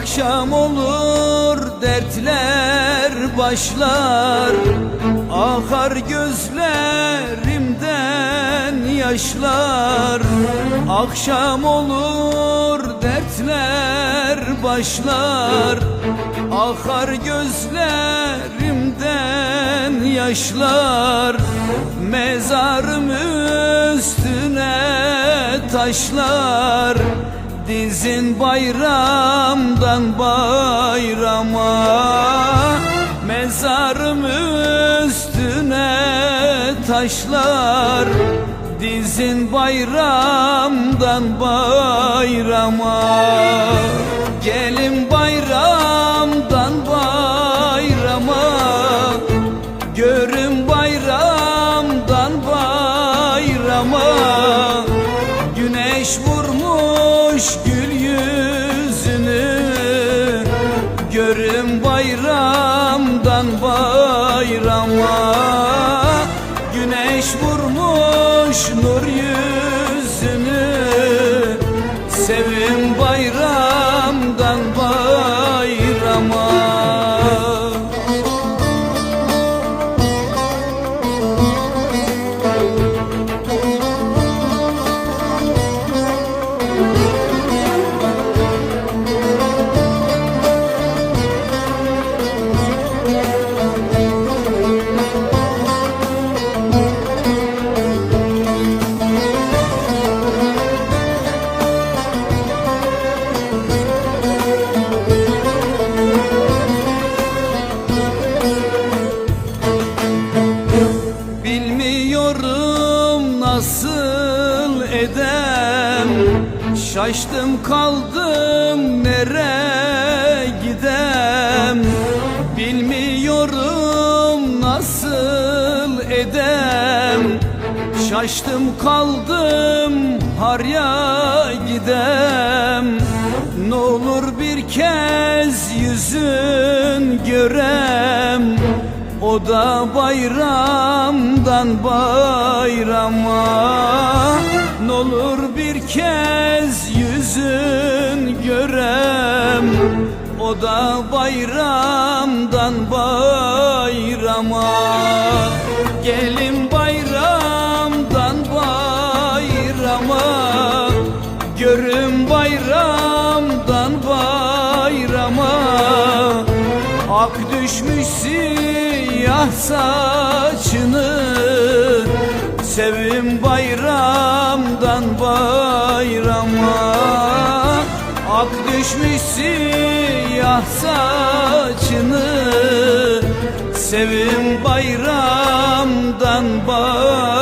Akşam olur dertler başlar. Akar gözlerimden yaşlar. Akşam olur dertler başlar. Akar gözlerimden yaşlar. Mezarım üstüne taşlar Dizin bayramdan bayrama Mezarım üstüne taşlar. Dizin bayramdan bayrama Gelin bayramdan bayrama. Görün bayramdan bayrama Güneş vurmuş gül yüzünü Görün bayramdan bayrama. Güneş vurmuş nur yüzünü edem Şaştım kaldım nere gidem? Bilmiyorum nasıl edem. Şaştım kaldım harya gidem. Ne olur bir kez yüzün görem. O da bayramdan bayrama N'olur bir kez yüzün görem O da bayramdan bayrama. Gelin bayramdan bayrama Görün bayramdan bayrama. Ak düşmüş siyah saçını Sevim bayramdan bayrama Ak düşmüş siyah saçını. Sevim bayramdan bayrama